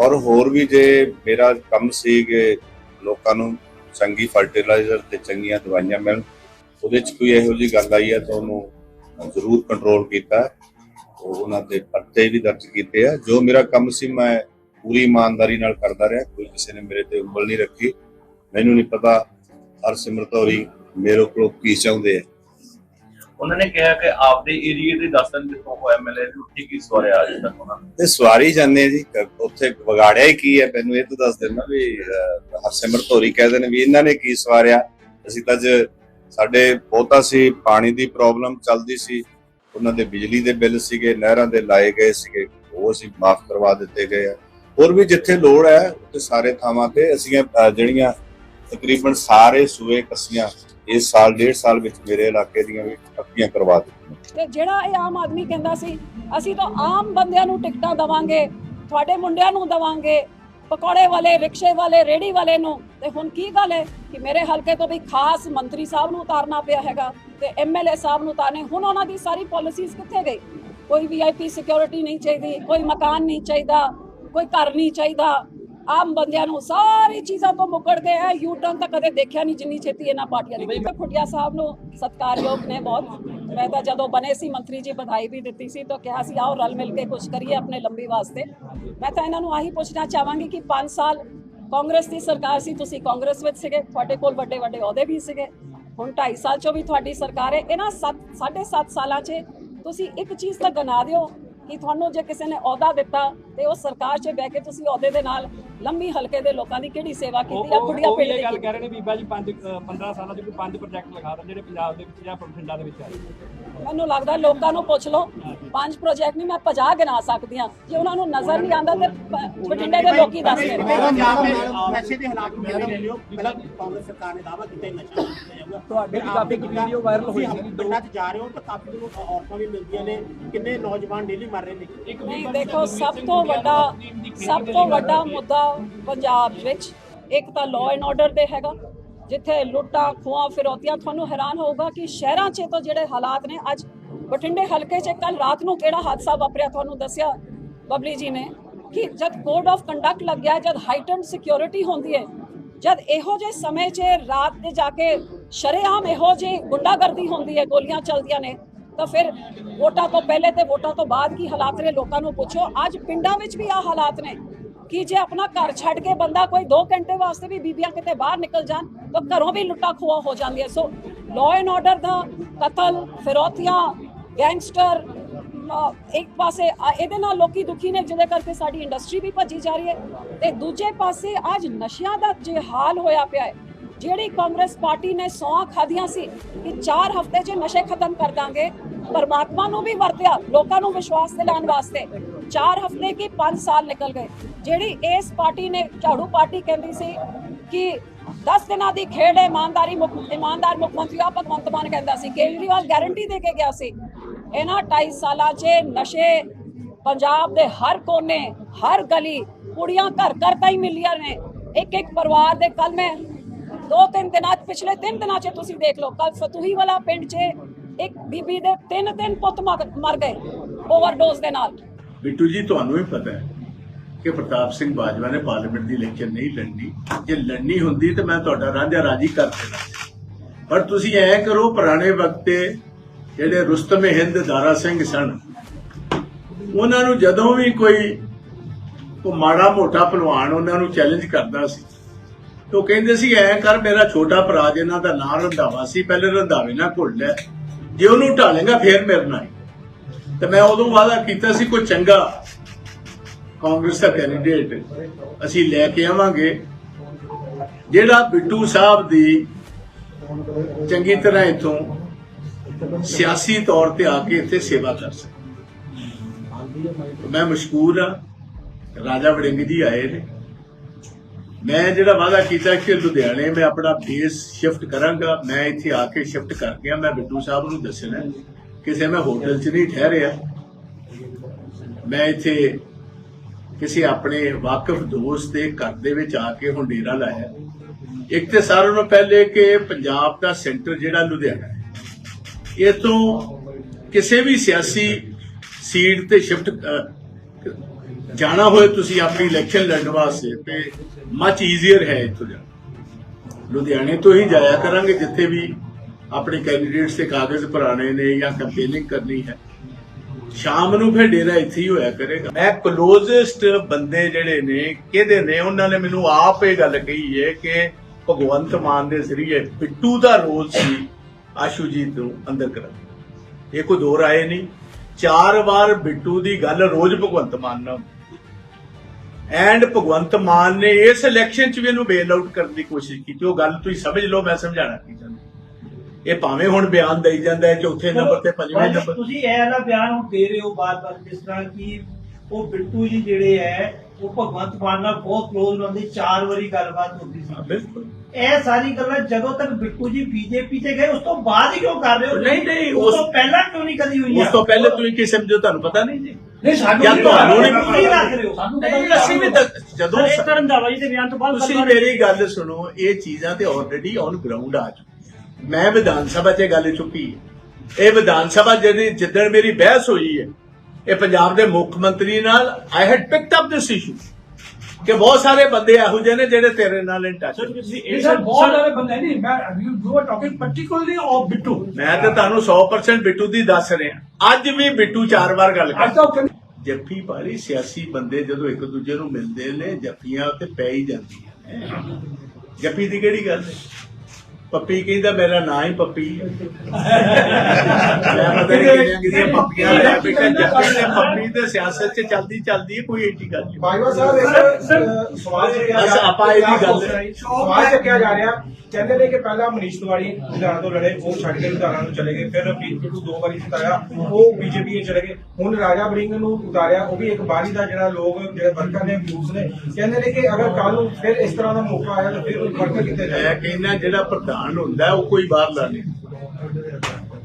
ਔਰ ਹੋਰ ਵੀ ਜੇ ਮੇਰਾ ਕੰਮ ਸੀ ਕਿ ਲੋਕਾਂ ਨੂੰ ਚੰਗੀ ਫਰਟੀਲਾਈਜ਼ਰ ਤੇ ਚੰਗੀਆਂ ਦਵਾਈਆਂ ਮਿਲਣ, ਉਹਦੇ ਚ ਕੋਈ ਇਹੋ ਜਿਹੀ ਗੱਲ ਆਈ ਹੈ ਤਾਂ ਉਹਨੂੰ ਜ਼ਰੂਰ ਕੰਟਰੋਲ ਕੀਤਾ ਉਹਨਾਂ ਤੇ ਪਰਚੇ ਵੀ ਦਰਜ ਕੀਤੇ ਆ। ਜੋ ਮੇਰਾ ਕੰਮ ਸੀ, ਮੈਂ ਪੂਰੀ ਇਮਾਨਦਾਰੀ ਨਾਲ ਕਰਦਾ ਰਿਹਾ। ਕੋਈ ਕਿਸੇ ਨੇ ਮੇਰੇ ਤੇ ਉਂਗਲ ਨਹੀਂ ਰੱਖੀ। ਮੈਨੂੰ ਨਹੀਂ ਪਤਾ ਹਰਸਿਮਰਤ ਹੋਰੀ ਮੇਰੇ ਕੋਲੋਂ ਕੀ ਚਾਹੁੰਦੇ ਆ। ਉਹਨਾਂ ਨੇ ਕਿਹਾ ਕਿ ਆਪਦੇ ਏਰੀਏ ਦੇ ਦੱਸਣ ਜਿੱਥੋਂ ਉਹ ਐਮਐਲਏ ਦੀ ਉੱਠੀ ਕੀ ਸਵਾਰਿਆ ਅੱਜ ਤੱਕ ਉਹਨਾਂ ਨੇ? ਤੇ ਸਵਾਰੀ ਜਾਂਦੇ ਜੀ ਉੱਥੇ ਵਿਗਾੜਿਆ ਹੀ ਕੀ ਹੈ ਮੈਨੂੰ ਇਹ ਤਾਂ ਦੱਸ ਦੇਣਾ ਵੀ ਅਹ, ਹਰਸਿਮਰਤ ਕਹਿੰਦੇ ਨੇ ਵੀ ਇਹਨਾਂ ਨੇ ਕੀ ਸਵਾਰਿਆ। ਅਸੀਂ ਤਾਂ ਅੱਜ ਸਾਡੇ ਬਹੁਤਾ ਸੀ ਪਾਣੀ ਦੀ ਪ੍ਰੋਬਲਮ ਚੱਲਦੀ ਸੀ ਉਹਨਾਂ ਦੇ ਬਿਜਲੀ ਦੇ ਬਿੱਲ ਸੀਗੇ ਨਹਿਰਾਂ ਦੇ ਲਾਏ ਗਏ ਸੀਗੇ ਉਹ ਅਸੀਂ ਮਾਫ ਕਰਵਾ ਦਿੱਤੇ ਗਏ ਆ। ਹੋਰ ਵੀ ਜਿੱਥੇ ਲੋੜ ਹੈ ਉੱਥੇ ਸਾਰੇ ਥਾਵਾਂ ਤੇ ਅਸੀਂ ਜਿਹੜੀਆਂ ਤਕਰੀਬਨ ਸਾਰੇ ਸੂਏ ਕਸੀਆਂ ਇਸ ਸਾਲ, ਡੇਢ ਸਾਲ ਵਿੱਚ ਮੇਰੇ ਇਲਾਕੇ ਦੀਆਂ ਵੀ ਪੱਕੀਆਂ ਕਰਵਾ ਦਿੱਤੀਆਂ। ਤੇ ਜਿਹੜਾ ਇਹ ਆਮ ਆਦਮੀ ਕਹਿੰਦਾ ਸੀ, ਅਸੀਂ ਤਾਂ ਆਮ ਬੰਦਿਆਂ ਨੂੰ ਟਿਕਟਾਂ ਦਵਾਂਗੇ, ਤੁਹਾਡੇ ਮੁੰਡਿਆਂ ਨੂੰ ਦਵਾਂਗੇ, ਪਕੌੜੇ ਵਾਲੇ, ਰਿਕਸ਼ੇ ਵਾਲੇ ਰੇੜੀ ਵਾਲੇ ਨੂੰ। ਤੇ ਹੁਣ ਕੀ ਗੱਲ ਹੈ ਕਿ ਮੇਰੇ ਹਲਕੇ ਤੋਂ ਵੀ ਖਾਸ ਮੰਤਰੀ ਸਾਹਿਬ ਨੂੰ ਉਤਾਰਨਾ ਪਿਆ ਹੈਗਾ ਤੇ ਐਮਐਲਏ ਸਾਹਿਬ ਨੂੰ ਉਤਾਰਨੇ। ਹੁਣ ਉਹਨਾਂ ਦੀ ਸਾਰੀ ਪਾਲਿਸੀਜ਼ ਕਿੱਥੇ ਗਈ? ਕੋਈ ਵੀਆਈਪੀ ਸਿਕਿਉਰਿਟੀ ਨਹੀਂ ਚਾਹੀਦੀ, ਕੋਈ ਮਕਾਨ ਨਹੀਂ ਚਾਹੀਦਾ, ਕੋਈ ਘਰ ਨਹੀਂ ਚਾਹੀਦਾ। ਆਮ ਬੰਦਿਆਂ ਨੂੰ ਸਾਰੀ ਚੀਜ਼ਾਂ ਤੋਂ ਮੁਕੜ ਗਏ ਹੈ ਯੂ ਟਰਨ ਤਾਂ ਕਦੇ ਦੇਖਿਆ ਨਹੀਂ ਜਿੰਨੀ ਛੇਤੀ ਇਹਨਾਂ ਪਾਰਟੀਆਂ ਕੀਤਾ। ਖੁੱਡੀਆ ਸਾਹਿਬ ਨੂੰ ਸਤਿਕਾਰਯੋਗ ਨੇ ਬਹੁਤ। ਮੈਂ ਤਾਂ ਜਦੋਂ ਬਣੇ ਸੀ ਮੰਤਰੀ ਜੀ ਵਧਾਈ ਵੀ ਦਿੱਤੀ ਸੀ ਤਾਂ ਕਿਹਾ ਸੀ ਆਓ ਰਲ ਮਿਲ ਕੇ ਕੁਝ ਕਰੀਏ ਆਪਣੇ ਲੰਬੀ ਵਾਸਤੇ। ਮੈਂ ਤਾਂ ਇਹਨਾਂ ਨੂੰ ਆਹੀ ਪੁੱਛਣਾ ਚਾਹਾਂਗੀ ਕਿ 5 ਸਾਲ ਕਾਂਗਰਸ ਦੀ ਸਰਕਾਰ ਸੀ ਤੁਸੀਂ ਕਾਂਗਰਸ ਵਿੱਚ ਸੀਗੇ ਤੁਹਾਡੇ ਕੋਲ ਵੱਡੇ ਵੱਡੇ ਅਹੁਦੇ ਵੀ ਸੀਗੇ। ਹੁਣ 2.5 ਸਾਲ ਚੋਂ ਵੀ ਤੁਹਾਡੀ ਸਰਕਾਰ ਹੈ। ਇਹਨਾਂ 7 7.5 ਸਾਲਾਂ 'ਚ ਤੁਸੀਂ ਇੱਕ ਚੀਜ਼ ਤਾਂ ਗਨਾ ਦਿਓ ਕਿ ਤੁਹਾਨੂੰ ਜੇ ਕਿਸੇ ਨੇ ਅਹੁਦਾ ਦਿੱਤਾ ਤੇ ਉਹ ਸਰਕਾਰ 'ਚ ਬਹਿ ਕੇ ਤੁਸੀਂ ਅਹੁਦੇ ਦੇ ਨਾਲ ਲੰਮੀ ਹਲਕੇ ਦੇ ਲੋਕਾਂ ਦੀ ਕਿਹੜੀ ਸੇਵਾ ਕੀਤੀ ਆ? ਵੀ ਪਿੰਡ ਇਹ ਦੀ ਗੱਲ। ਕਹਿ ਰਹੇ ਨੇ ਬੀਬਾ ਜੀ 5 15 ਸਾਲਾਂ ਚ ਕੋਈ ਪੰਜ ਪ੍ਰੋਜੈਕਟ ਲਗਾ ਦੇਣ ਜਿਹੜੇ ਪੰਜਾਬ ਦੇ ਵਿੱਚ ਜਾਂ ਬਠਿੰਡਾ ਦੇ ਵਿੱਚ ਆਏ ਮੈਨੂੰ ਲੱਗਦਾ ਲੋਕਾਂ ਨੂੰ ਪੁੱਛ ਲਓ ਪੰਜ ਪ੍ਰੋਜੈਕਟ ਨਹੀਂ ਮੈਂ 50 ਗਿਣਾ ਸਕਦੀ ਹਾਂ। ਜੇ ਉਹਨਾਂ ਨੂੰ ਨਜ਼ਰ ਨਹੀਂ ਆਉਂਦਾ ਤੇ ਬਠਿੰਡੇ ਦੇ ਲੋਕੀ ਦੱਸ ਦੇਣ। ਪੰਜਾਬ ਦੇ ਨਸ਼ੇ ਦੇ ਹਾਲਾਤ ਨੂੰ। ਲੈ ਲਿਓ ਪਹਿਲਾਂ ਕਾਂਗਰਸ ਸਰਕਾਰ ਨੇ ਦਾਅਵਾ ਕੀਤਾ ਨਸ਼ਾ ਜਾਊਗਾ ਤੁਹਾਡੇ ਵੀ ਕਾਫੀ ਇੱਕ ਵੀਡੀਓ ਵਾਇਰਲ ਹੋਈ ਸੀ। ਪਿੰਡਾਂ 'ਚ ਜਾ ਰਹੇ ਹੋ ਤਾਂ ਕਾਫੀ ਲੋਕ ਔਰਤਾਂ ਵੀ ਮਿਲਦੀਆਂ ਨੇ। ਕਿੰਨੇ ਨੌਜਵਾਨ ਡੇਲੀ ਮਰ ਰਹੇ ਨੇ। ਨਹੀਂ ਦੇਖੋ ਸਭ ਤੋਂ ਵੱਡਾ ਸਭ ਤੋਂ ਵੱਡਾ ਮੁੱਦਾ ਪੰਜਾਬ ਵਿੱਚ, ਇੱਕ ਤਾਂ ਲਾਅ ਐਂਡ ਆਰਡਰ ਦੇ ਹੈਗਾ, ਜਿੱਥੇ ਲੁੱਟਾਂ, ਖੋਹਾਂ, ਫਿਰੌਤੀਆਂ ਤੁਹਾਨੂੰ ਹੈਰਾਨ ਹੋਊਗਾ ਕਿ ਸ਼ਹਿਰਾਂ 'ਚ ਤੋਂ ਜਿਹੜੇ ਹਾਲਾਤ ਨੇ ਅੱਜ ਬਠਿੰਡੇ ਹਲਕੇ 'ਚ ਕੱਲ ਰਾਤ ਨੂੰ ਕਿਹੜਾ ਹਾਦਸਾ ਵਾਪਰਿਆ ਤੁਹਾਨੂੰ ਦੱਸਿਆ ਬਬਲੀ ਜੀ ਨੇ? ਕਿ ਜਦ ਕੋਡ ਆਫ ਕੰਡਕਟ ਲੱਗਿਆ, ਜਦ ਹਾਈਟਨਡ ਸਿਕਿਉਰਿਟੀ ਹੁੰਦੀ ਹੈ, ਜਦ ਇਹੋ ਜਿਹੇ ਸਮੇਂ 'ਚ ਰਾਤ ਦੇ ਜਾ ਕੇ ਸ਼ਰੇਆਮ ਇਹੋ ਜਿਹੀ ਗੁੰਡਾਗਰਦੀ ਹੁੰਦੀ ਹੈ, ਗੋਲੀਆਂ ਚੱਲਦੀਆਂ ਨੇ, ਤਾਂ ਫਿਰ ਵੋਟਾਂ ਤੋਂ ਪਹਿਲੇ ਤੇ ਵੋਟਾਂ ਤੋਂ ਬਾਅਦ ਕੀ ਹਾਲਾਤ ਨੇ ਲੋਕਾਂ ਨੂੰ ਪੁੱਛੋ? ਅੱਜ ਪਿੰਡਾਂ ਵਿੱਚ ਵੀ ਆ ਹਾਲਾਤ ਨੇ। ਕਿ ਜੇ ਆਪਣਾ ਘਰ ਛੱਡ ਕੇ ਬੰਦਾ ਕੋਈ 2 ਘੰਟੇ ਵਾਸਤੇ ਵੀ ਬੀਬੀਆਂ ਕਿਤੇ ਬਾਹਰ ਨਿਕਲ ਜਾਣ, ਤਾਂ ਘਰੋਂ ਵੀ ਲੁੱਟਾ ਖੋਆ ਹੋ ਜਾਂਦੀ ਹੈ ਸੋ ਲਾਅ ਐਂਡ ਆਰਡਰ ਦਾ ਕਤਲ, ਫਿਰੌਤੀਆਂ ਗੈਂਗਸਟਰ ਇੱਕ ਪਾਸੇ ਇਹਦੇ ਨਾਲ ਲੋਕੀ ਦੁਖੀ ਨੇ, ਜਿਹਦੇ ਕਰਕੇ ਸਾਡੀ ਇੰਡਸਟਰੀ ਵੀ ਭੱਜੀ ਜਾ ਰਹੀ ਹੈ। ਤੇ ਦੂਜੇ ਪਾਸੇ ਅੱਜ ਨਸ਼ਿਆਂ ਦਾ ਜੇ ਹਾਲ ਹੋਇਆ ਪਿਆ ਹੈ, ਜਿਹੜੀ ਕਾਂਗਰਸ ਪਾਰਟੀ ਨੇ ਸੌਂ ਖਾਧੀਆਂ ਸੀ ਕਿ 4 ਹਫ਼ਤੇ 'ਚ ਨਸ਼ੇ ਖਤਮ ਕਰ ਦਾਂਗੇ, ਪਰਮਾਤਮਾ ਨੂੰ ਵੀ ਵਰਤਿਆ, ਲੋਕਾਂ ਨੂੰ ਵਿਸ਼ਵਾਸ ਦਿਲਾਉਣ ਵਾਸਤੇ। 4 ਹਫ਼ਤੇ ਕੀ 5 ਸਾਲ ਨਿਕਲ ਗਏ। ਜਿਹੜੀ ਇਸ ਪਾਰਟੀ ਨੇ ਝਾੜੂ ਪਾਰਟੀ ਕਹਿੰਦੀ ਸੀ ਕਿ 10 ਦਿਨਾਂ ਦੀ ਖੇਡ ਹੈ, ਇਮਾਨਦਾਰੀ ਮੁੱਖ, ਇਮਾਨਦਾਰ ਮੁੱਖ ਮੰਤਰੀ ਆ ਭਗਵੰਤ ਮਾਨ ਕਹਿੰਦਾ ਸੀ। ਕੇਜਰੀਵਾਲ ਗਾਰੰਟੀ ਦੇ ਕੇ ਗਿਆ ਸੀ। ਇਹਨਾਂ 2.5 ਸਾਲਾਂ 'ਚ ਨਸ਼ੇ ਪੰਜਾਬ ਦੇ ਹਰ ਕੋਨੇ, ਹਰ ਗਲੀ ਕੁੜੀਆਂ ਘਰ ਘਰ ਤਾਈ ਮਿਲੀਆਂ ਨੇ। ਇੱਕ ਇੱਕ ਪਰਿਵਾਰ ਦੇ ਕੱਲ ਮੈਂ ਦੋ ਤਿੰਨ ਦਿਨਾਂ ਪਿਛਲੇ ਤਿੰਨ ਦਿਨਾਂ 'ਚ ਤੁਸੀਂ ਦੇਖ ਲਓ ਕੱਲ ਫਤੂਹੀ ਵਾਲਾ ਪਿੰਡ 'ਚ ਇੱਕ ਬੀਬੀ ਦੇ ਤਿੰਨ ਤਿੰਨ ਪੁੱਤ ਮਰ ਮਰ ਗਏ। ਓਵਰਡੋਜ਼ ਦੇ ਨਾਲ। ਬਿੱਟੂ ਜੀ, ਤੁਹਾਨੂੰ ਵੀ ਪਤਾ ਹੈ ਕਿ ਪ੍ਰਤਾਪ ਸਿੰਘ ਬਾਜਵਾ ਨੇ ਪਾਰਲੀਮੈਂਟ ਦੀ ਇਲੈਕਸ਼ਨ ਨਹੀਂ ਲੜਨੀ। ਜੇ ਲੜਨੀ ਹੁੰਦੀ ਤਾਂ ਮੈਂ ਤੁਹਾਡਾ ਰਾਂਝਾ ਰਾਜੀ ਕਰ ਦੇਣਾ। ਪਰ ਤੁਸੀਂ ਐ ਕਰੋ, ਪੁਰਾਣੇ ਵਕਤੇ ਜਿਹੜੇ ਰੁਸਤਮ ਹਿੰਦ ਦਾਰਾ ਸਿੰਘ ਸਨ, ਉਹਨਾਂ ਨੂੰ ਜਦੋਂ ਵੀ ਕੋਈ ਕੋ ਮਾੜਾ ਮੋਟਾ ਪਹਿਲਵਾਨ ਉਹਨਾਂ ਨੂੰ ਚੈਲੰਜ ਕਰਦਾ ਸੀ ਤਾਂ ਉਹ ਕਹਿੰਦੇ ਸੀ, ਐ ਕਰ, ਮੇਰਾ ਛੋਟਾ ਭਰਾ ਜਿਹਨਾਂ ਦਾ ਨਾਂ ਰੰਧਾਵਾ ਸੀ, ਪਹਿਲੇ ਰੰਧਾਵੇ ਨਾਲ ਘੁੱਲ ਲੈ। ਜੇ ਉਹਨੂੰ ਢਾਲੇਗਾ, ਫੇਰ ਮੇਰੇ ਨਾਲ ਤੇ ਮੈਂ ਉਦੋਂ ਵਾਅਦਾ ਕੀਤਾ ਸੀ, ਕੋਈ ਚੰਗਾ ਕਾਂਗਰਸ ਦਾ ਕੈਂਡੀਡੇਟ ਅਸੀਂ ਲੈ ਕੇ ਆਵਾਂਗੇ। ਜਿਹੜਾ ਬਿੱਟੂ ਸਾਹਿਬ ਦੀ ਚੰਗੀ ਤਰ੍ਹਾਂ ਇਥੋਂ ਸਿਆਸੀ ਤੌਰ ਤੇ ਆ ਕੇ ਇੱਥੇ ਸੇਵਾ ਕਰ ਸਕੇ। ਮੈਂ ਮਸ਼ਕੂਰ ਆ ਰਾਜਾ ਵੜਿੰਗ ਜੀ ਆਏ ਨੇ। ਮੈਂ ਜਿਹੜਾ ਵਾਅਦਾ ਕੀਤਾ ਕਿ ਲੁਧਿਆਣੇ ਮੈਂ ਆਪਣਾ ਬੇਸ ਸ਼ਿਫਟ ਕਰਾਂਗਾ, ਮੈਂ ਇੱਥੇ ਆ ਕੇ ਸ਼ਿਫਟ ਕਰ ਗਿਆ ਮੈਂ ਬਿੱਟੂ ਸਾਹਿਬ ਨੂੰ ਦੱਸਣਾ ਕਿਸੇ ਮੈਂ ਹੋਟਲ 'ਚ ਨਹੀਂ ਠਹਿਰਿਆ ਮੈਂ ਇੱਥੇ ਕਿਸੇ ਆਪਣੇ ਵਾਕਿਫ ਦੋਸਤ ਦੇ ਘਰ ਦੇ ਵਿੱਚ ਆ ਕੇ ਹੁਣ ਡੇਰਾ ਲਾਇਆ। ਇੱਕ ਤੇ ਸਾਰਿਆਂ ਨੂੰ ਪਹਿਲੇ ਕਿ ਪੰਜਾਬ ਦਾ ਸੈਂਟਰ ਜਿਹੜਾ ਲੁਧਿਆਣਾ ਹੈ ਇਹ ਤੋਂ ਕਿਸੇ ਵੀ ਸਿਆਸੀ ਸੀਟ ਤੇ ਸ਼ਿਫਟ ਜਾਣਾ ਹੋਏ ਤੁਸੀਂ ਆਪਣੀ ਇਲੈਕਸ਼ਨ ਲੜਨ ਵਾਸਤੇ ਤੇ ਮਚ ਈਜ਼ੀਅਰ ਹੈ ਇੱਥੋਂ ਜਾਣਾ। ਲੁਧਿਆਣੇ ਤੋਂ ਹੀ ਜਾਇਆ ਕਰਾਂਗੇ ਜਿੱਥੇ ਵੀ ਆਪਣੇ ਕੈਂਡੀਡੇਟਸ ਦੇ ਕਾਗਜ਼ ਭਰਾਣੇ ਨੇ ਜਾਂ ਕੰਪੇਨਿੰਗ ਕਰਨੀ ਹੈ। ਸ਼ਾਮ ਨੂੰ ਫਿਰ ਡੇਰਾ ਇੱਥੇ ਹੀ ਹੋਇਆ ਕਰੇਗਾ। ਮੈਂ ਕਲੋਜ਼ੈਸਟ ਬੰਦੇ ਜਿਹੜੇ ਨੇ, ਕਿਹਦੇ ਨੇ? ਉਹਨਾਂ ਨੇ ਮੈਨੂੰ ਆਪ ਇਹ ਗੱਲ ਕਹੀ ਹੈ ਕਿ ਭਗਵੰਤ ਮਾਨ ਦੇ ਜ਼ਰੀਏ ਬਿੱਟੂ ਦਾ ਰੋਲ ਸੀ ਆਸ਼ੂਜੀਤ ਨੂੰ ਅੰਦਰ ਕਰਨ ਇਹ ਕੋਈ ਦੋ ਰਾਏ ਨਹੀਂ। ਚਾਰ ਵਾਰ ਬਿੱਟੂ ਦੀ ਗੱਲ ਰੋਜ਼ ਭਗਵੰਤ ਮਾਨ ਨਾਲ ਐਂਡ ਭਗਵੰਤ ਮਾਨ ਨੇ ਇਸ ਇਲੈਕਸ਼ਨ 'ਚ ਵੀ ਇਹਨੂੰ ਬੇਲ ਆਊਟ ਕਰਨ ਦੀ ਕੋਸ਼ਿਸ਼ ਕੀਤੀ। ਉਹ ਗੱਲ ਤੁਸੀਂ ਸਮਝ ਲਓ, ਮੈਂ ਸਮਝਾਣਾ ਕੀ ਚਾਹੁੰਦਾ। ਇਹ ਭਾਵੇਂ ਹੁਣ ਬਿਆਨ ਦੇਈ ਜਾਂਦਾ ਹੈ ਚੌਥੇ ਨੰਬਰ ਤੇ ਪੰਜਵੇਂ ਨੰਬਰ। ਤੁਸੀਂ ਇਹ ਵਾਲਾ ਬਿਆਨ ਹੁਣ ਦੇ ਰਹੇ ਹੋ ਬਾਰ-ਬਾਰ ਜਿਸ ਤਰ੍ਹਾਂ ਕਿ ਉਹ ਬਿੱਟੂ ਜੀ ਜਿਹੜੇ ਹੈ ਉਹ ਭਗਵੰਤ ਮਾਨ ਨਾਲ ਬਹੁਤ ਕਲੋਜ਼ ਹੁੰਦੇ ਚਾਰ ਵਾਰੀ ਗੱਲਬਾਤ ਹੁੰਦੀ ਸੀ। ਬਿਲਕੁਲ। ਇਹ ਸਾਰੀ ਗੱਲਾਂ ਜਦੋਂ ਤੱਕ ਬਿੱਟੂ ਜੀ ਬੀਜੇਪੀ ਤੇ ਗਏ ਉਸ ਤੋਂ ਬਾਅਦ ਹੀ ਕਿਉਂ ਕਰ ਰਹੇ ਹੋ? ਨਹੀਂ, ਨਹੀਂ, ਉਸ ਤੋਂ ਪਹਿਲਾਂ ਕਿਉਂ ਨਹੀਂ ਕਦੀ ਹੋਈ ਉਸ ਤੋਂ ਪਹਿਲੇ ਤੁਸੀਂ ਕੀ ਸਮਝੋ ਤੁਹਾਨੂੰ ਪਤਾ ਨਹੀਂ ਜੀ। ਨਹੀਂ ਸਾਨੂੰ ਜਾਂ ਤੁਹਾਨੂੰ ਨਹੀਂ ਤੁਸੀਂ ਰੱਖ ਰਹੇ ਹੋ। ਸਾਨੂੰ ਨਹੀਂ ਅਸੀਂ ਵੀ ਤਾਂ ਜਦੋਂ ਇਹ ਕਰਨ ਦਾ ਜੀ ਦੇ ਬਿਆਨ ਤੋਂ ਬਾਅਦ ਤੁਸੀਂ ਮੇਰੀ ਗੱਲ ਸੁਣੋ ਇਹ ਚੀਜ਼ਾਂ ਤੇ ਆਲਰੇਡੀ ਔਨ ਗਰਾਊਂਡ ਆ ਚੁੱਕੀਆਂ। ਮੈਂ ਵਿਧਾਨ ਸਭਾ 'ਚ ਇਹ ਗੱਲ ਚੁੱਕੀ ਹੈ। ਇਹ ਵਿਧਾਨ ਸਭਾ ਜਿਹੜੀ ਜਿੱਦਣ ਮੇਰੀ ਬਹਿਸ ਹੋਈ ਹੈ ਇਹ ਪੰਜਾਬ ਦੇ ਮੁੱਖ ਮੰਤਰੀ ਨਾਲ I had picked up this issue ਕਿ ਬਹੁਤ ਸਾਰੇ ਬੰਦੇ ਇਹੋ ਜਿਹੇ ਨੇ ਜਿਹੜੇ ਤੇਰੇ ਨਾਲ ਇਨ ਟੱਚ ਤੁਸੀਂ ਇਹ ਸਰ ਬਹੁਤ ਸਾਰੇ ਬੰਦੇ ਨਹੀਂ ਮੈਂ you are talking particularly of Bittu. ਮੈਂ ਤਾਂ ਤੁਹਾਨੂੰ 100% ਬਿੱਟੂ ਦੀ ਦੱਸ ਰਿਹਾ। ਅੱਜ ਵੀ ਬਿੱਟੂ ਚਾਰ ਵਾਰ ਗੱਲ ਕਰ ਜੱਫੀ ਪਾਲੀ ਸਿਆਸੀ ਬੰਦੇ ਜਦੋਂ ਇੱਕ ਦੂਜੇ ਨੂੰ ਮਿਲਦੇ ਨੇ ਜੱਫੀਆਂ ਤੇ ਪੈ ਹੀ ਜਾਂਦੀਆਂ ਨੇ। ਜੱਫੀ ਦੀ ਕਿਹੜੀ ਗੱਲ ਹੈ? ਪੱਪੀ ਕਹਿੰਦਾ ਮੇਰਾ ਨਾਂ ਹੀ ਪੱਪੀ। ਹੈ। ਮੈਂ ਪਤਾ ਨਹੀਂ ਕਿੰਨੀਆਂ ਪੱਪੀਆਂ ਲੈ ਬੇਟਾ ਜੱਫੇ ਤੇ ਪੱਪੀ ਤੇ ਸਿਆਸਤ 'ਚ ਚੱਲਦੀ ਚੱਲਦੀ ਹੈ ਕੋਈ ਏਡੀ ਗੱਲ ਨਹੀਂ। ਬਾਜਵਾ ਸਾਹਿਬ ਇੱਕ ਸਵਾਲ ਚੱਕਿਆ ਬਸ ਆਪਾਂ ਇਹਦੀ ਗੱਲ ਸਵਾਲ ਚੱਕਿਆ ਜਾ ਰਿਹਾ। ਕਹਿੰਦੇ ਨੇ ਕਿ ਪਹਿਲਾਂ ਮਨੀਸ਼ ਤਿਵਾੜੀ ਲੁਧਿਆਣਾ ਤੋਂ ਲੜੇ ਉਹ ਛੱਡ ਕੇ ਲੁਧਿਆਣਾ ਨੂੰ ਚਲੇ ਗਏ ਫਿਰ ਪੀਪੀ ਨੂੰ ਦੋ ਵਾਰੀ ਜਿਤਾਇਆ ਉਹ ਬੀਜੇਪੀ ਵਿੱਚ ਚਲੇ ਗਏ। ਹੁਣ ਰਾਜਾ ਬੜਿੰਗ ਨੂੰ ਉਤਾਰਿਆ ਉਹ ਵੀ ਇੱਕ ਬਾਰੀ ਦਾ ਜਿਹੜਾ ਲੋਕ ਜਿਹੜੇ ਵਰਕਰ ਨੇ ਵਿਊਜ਼ ਨੇ। ਕਹਿੰਦੇ ਨੇ ਕਿ ਅਗਰ ਕੱਲ ਨੂੰ ਫਿਰ ਇਸ ਤਰ੍ਹਾਂ ਦਾ ਮੌਕਾ ਆਇਆ ਤਾਂ ਫਿਰ ਉਹ ਵਰਕਰ ਕਿੱਥੇ ਮੈਂ ਜਾਏ ਕਹਿੰਦਾ ਜਿਹੜਾ ਪ੍ਰਧਾਨ ਹੁੰਦਾ, ਉਹ ਕੋਈ ਬਾਹਰਲਾ ਨਹੀਂ।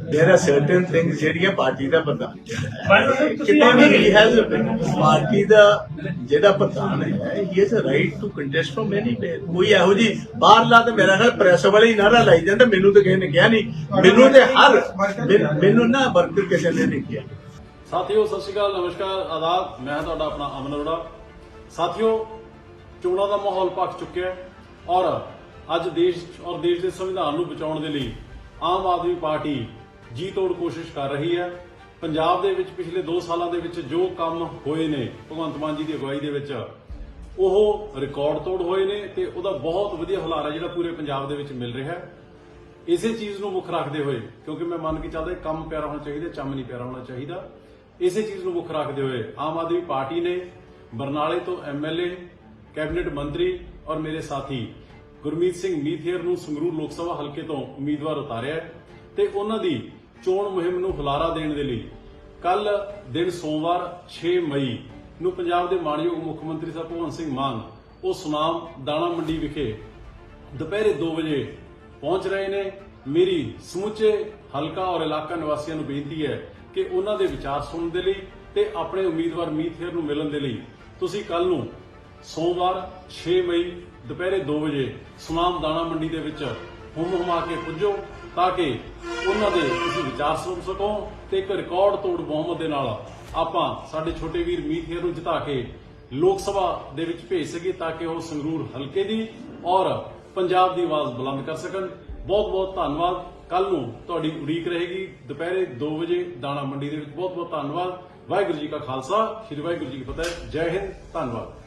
There are certain things ਜਿਹੜੀਆਂ ਪਾਰਟੀ ਦਾ ਪ੍ਰਧਾਨ ਕਿਤੇ ਵੀ ਹੈਜ਼ ਪਾਰਟੀ ਦਾ ਜਿਹੜਾ ਪ੍ਰਧਾਨ ਹੈ ਹੀ is right to contest from any ਕੋਈ ਇਹੋ ਜੀ ਬਾਹਰਲਾ ਤੇ ਮੇਰਾ ਖਿਆਲ ਪ੍ਰੈਸ ਵਾਲੇ ਹੀ ਨਾਰਾ ਲਾਈ ਜਾਂਦਾ, ਮੈਨੂੰ ਤਾਂ ਕਿਸੇ ਨੇ ਕਿਹਾ ਨਹੀਂ। ਮੈਨੂੰ ਤੇ ਹਰ ਮੈਨੂੰ- ਨਾ ਵਰਕਰ ਕਿਸੇ ਨੇ ਨਹੀਂ ਕਿਹਾ। ਸਾਥੀਓ, ਸਤਿ ਸ਼੍ਰੀ ਅਕਾਲ, ਨਮਸਕਾਰ, ਆਦਾਬ। ਮੈਂ ਤੁਹਾਡਾ ਆਪਣਾ ਅਮਨ ਅਰੋੜਾ। ਸਾਥੀਓ, ਚੋਣਾਂ ਦਾ ਮਾਹੌਲ ਪੱਕ ਚੁੱਕਿਆ ਔਰ ਅੱਜ ਦੇਸ਼ ਔਰ ਦੇਸ਼ ਦੇ ਸੰਵਿਧਾਨ ਨੂੰ ਬਚਾਉਣ ਦੇ ਲਈ ਆਮ ਆਦਮੀ ਪਾਰਟੀ ਜੀ ਤੋੜ ਕੋਸ਼ਿਸ਼ ਕਰ ਰਹੀ ਹੈ। ਪੰਜਾਬ ਦੇ ਵਿੱਚ ਪਿਛਲੇ 2 ਸਾਲਾਂ ਦੇ ਵਿੱਚ ਜੋ ਕੰਮ ਹੋਏ ਨੇ ਭਗਵੰਤ ਮਾਨ ਜੀ ਦੀ ਅਗਵਾਈ ਦੇ ਵਿੱਚ, ਉਹ ਰਿਕਾਰਡ ਤੋੜ ਹੋਏ ਨੇ ਤੇ ਉਹਦਾ ਬਹੁਤ ਵਧੀਆ ਹੁਲਾਰਾ ਜਿਹੜਾ ਪੂਰੇ ਪੰਜਾਬ ਦੇ ਵਿੱਚ ਮਿਲ ਰਿਹਾ ਹੈ। ਇਸੇ ਚੀਜ਼ ਨੂੰ ਮੁੱਖ ਰੱਖਦੇ ਹੋਏ, ਕਿਉਂਕਿ ਮੈਂ ਮੰਨ ਕੇ ਚੱਲਦਾ ਕੰਮ ਪਿਆਰਾ ਹੋਣਾ ਚਾਹੀਦਾ, ਚੰਮ ਨਹੀਂ ਪਿਆਰਾ ਹੋਣਾ ਚਾਹੀਦਾ। ਇਸੇ ਚੀਜ਼ ਨੂੰ ਮੁੱਖ ਰੱਖਦੇ ਹੋਏ ਆਮ ਆਦਮੀ ਪਾਰਟੀ ਨੇ ਬਰਨਾਲੇ ਤੋਂ ਐਮਐਲਏ ਕੈਬਨਿਟ ਮੰਤਰੀ ਔਰ ਮੇਰੇ ਸਾਥੀ ਗੁਰਮੀਤ ਸਿੰਘ ਮੀਥੇਰ ਨੂੰ ਸੰਗਰੂਰ ਲੋਕ ਸਭਾ ਹਲਕੇ ਤੋਂ ਉਮੀਦਵਾਰ ਉਤਾਰਿਆ ਤੇ ਉਹਨਾਂ ਦੀ ਚੋਣ ਮੁਹਿੰਮ ਨੂੰ ਹੁਲਾਰਾ ਦੇਣ ਦੇ ਲਈ ਕੱਲ ਦਿਨ ਸੋਮਵਾਰ 6 ਮਈ ਨੂੰ ਪੰਜਾਬ ਦੇ ਮਾਨਯੋਗ ਮੁੱਖ ਮੰਤਰੀ ਸਾਹਿਬ ਭਗਵੰਤ ਸਿੰਘ ਮਾਨ ਉਹ ਸੁਨਾਮ ਦਾਣਾ ਮੰਡੀ ਵਿਖੇ ਦੁਪਹਿਰੇ 2 ਵਜੇ ਪਹੁੰਚ ਰਹੇ ਨੇ। ਮੇਰੀ ਸਮੁੱਚੇ ਹਲਕਾ ਔਰ ਇਲਾਕਾ ਨਿਵਾਸੀਆਂ ਨੂੰ ਬੇਨਤੀ ਹੈ ਕਿ ਉਹਨਾਂ ਦੇ ਵਿਚਾਰ ਸੁਣਨ ਦੇ ਲਈ ਤੇ ਆਪਣੇ ਉਮੀਦਵਾਰ ਮੀਥੇਰ ਨੂੰ ਮਿਲਣ ਦੇ ਲਈ ਤੁਸੀਂ ਕੱਲ ਨੂੰ ਸੋਮਵਾਰ 6 ਮਈ ਦੁਪਹਿਰੇ 2 ਵਜੇ ਸੁਨਾਮ ਦਾਣਾ ਮੰਡੀ ਦੇ ਵਿੱਚ ਹੁਮ ਹੁਮਾ ਕੇ ਪੁੱਜੋ ਤਾਂ ਕਿ ਉਹਨਾਂ ਦੇ ਤੁਸੀਂ ਵਿਚਾਰ ਸੁਣ ਸਕੋ ਤੇ ਇੱਕ ਰਿਕਾਰਡ ਤੋੜ ਬਹੁਮਤ ਦੇ ਨਾਲ ਆਪਾਂ ਸਾਡੇ ਛੋਟੇ ਵੀਰ ਮੀਥੇਰ ਨੂੰ ਜਿਤਾ ਕੇ ਲੋਕ ਸਭਾ ਦੇ ਵਿੱਚ ਭੇਜ ਸਕੀਏ ਤਾਂ ਕਿ ਉਹ ਸੰਗਰੂਰ ਹਲਕੇ ਦੀ ਔਰ ਪੰਜਾਬ ਦੀ ਆਵਾਜ਼ ਬੁਲੰਦ ਕਰ ਸਕਣ। ਬਹੁਤ ਬਹੁਤ ਧੰਨਵਾਦ। ਕੱਲ ਨੂੰ ਤੁਹਾਡੀ ਉਡੀਕ ਰਹੇਗੀ। ਦੁਪਹਿਰੇ 2 ਵਜੇ ਦਾਣਾ ਮੰਡੀ ਦੇ ਵਿੱਚ ਬਹੁਤ ਬਹੁਤ ਧੰਨਵਾਦ। ਵਾਹਿਗੁਰੂ ਜੀ ਕਾ ਖਾਲਸਾ। ਸ੍ਰੀ ਵਾਹਿਗੁਰੂ ਜੀ ਕੀ ਫਤਿਹ। ਜੈ ਹਿੰਦ। ਧੰਨਵਾਦ।